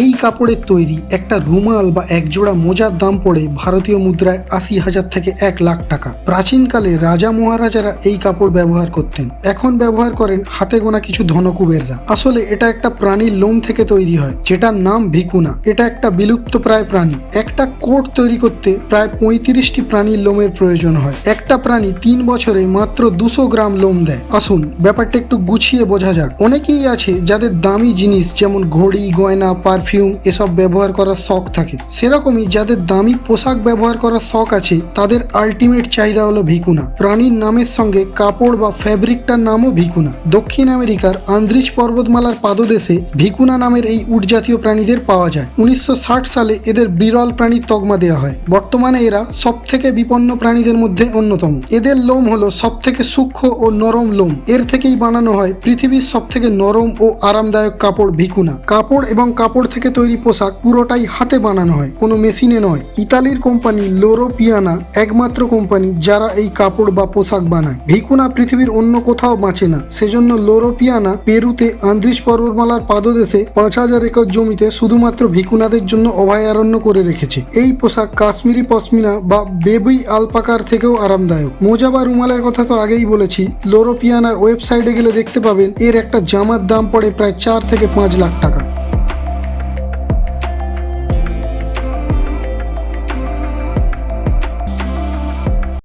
এই কাপড়ের তৈরি একটা রুমাল বা একজোড়া মোজার দাম পড়ে ভারতীয় মুদ্রায় আশি হাজার থেকে এক লাখ টাকা। প্রাচীনকালে রাজা মহারাজারা এই কাপড় ব্যবহার করতেন। এখন ব্যবহার করেন হাতে গোনা কিছু ধনকুবেররা। আসলে এটা একটা প্রাণীর লোম থেকে তৈরি হয়, যেটার নাম ভিকুনা। এটা একটা বিলুপ্ত প্রায় প্রাণী। একটা কোট তৈরি করতে প্রায় পঁয়ত্রিশটি প্রাণীর লোমের প্রয়োজন হয়। একটা প্রাণী তিন বছরে মাত্র দুশো গ্রাম লোম দেয়। আসুন, ব্যাপারটা একটু গুছিয়ে বোঝা যাক। অনেকেই আছে যাদের দামি জিনিস যেমন ঘড়ি, গয়না, পারফিউম এসব ব্যবহার করার শখ থাকে। সেরকমই যাদের দামি পোশাক ব্যবহার করার শখ আছে, তাদের আলটিমেট চাহিদা হলো ভিকুনা। প্রাণীর নামের সঙ্গে কাপড় বা ফ্যাব্রিকটার নামও ভিকুনা। দক্ষিণ আমেরিকার আন্দ্রিজ পর্বতমালার পাদদেশে ভিকুনা নামের এই উট জাতীয় প্রাণীদের পাওয়া যায়। উনিশশো ষাট সালে এদের বিরল প্রাণীর তকমা দেওয়া হয়। বর্তমানে এরা সব থেকে বিপন্ন প্রাণীদের মধ্যে অন্যতম। এদের লোম হলো সব থেকে সূক্ষ্ম ও নরম লোম। এর থেকেই বানানো হয় পৃথিবীর সব থেকে নরম ও আরামদায়ক কাপড় ভিকুনা। কাপড় এবং কাপড় থেকে তৈরি পোশাক পুরোটাই হাতে বানানো হয়, কোনো মেশিনে নয়। ইতালির কোম্পানি লোরো পিয়ানা একমাত্র কোম্পানি যারা এই কাপড় বা পোশাক বানায়। ভিকুনা পৃথিবীর অন্য কোথাও বাঁচে না। সেজন্য লোরো পিয়ানা পেরুতে আন্দ্রিস পর্বতমালার পাদদেশে পাঁচ হাজার একর জমিতে শুধুমাত্র ভিকুনাদের জন্য অভয়ারণ্য করে রেখেছে। এই পোশাক কাশ্মীরি পশমিনা বা বেবি আলপাকার থেকেও আরামদায়ক। মোজা বা রুমালের কথা তো আগেই বলেছি লোরো পিয়ানার ওয়েবসাইটে গেলে দেখতে পাবেন, এর একটা জামার দাম পড়ে প্রায় চার থেকে পাঁচ লাখ টাকা।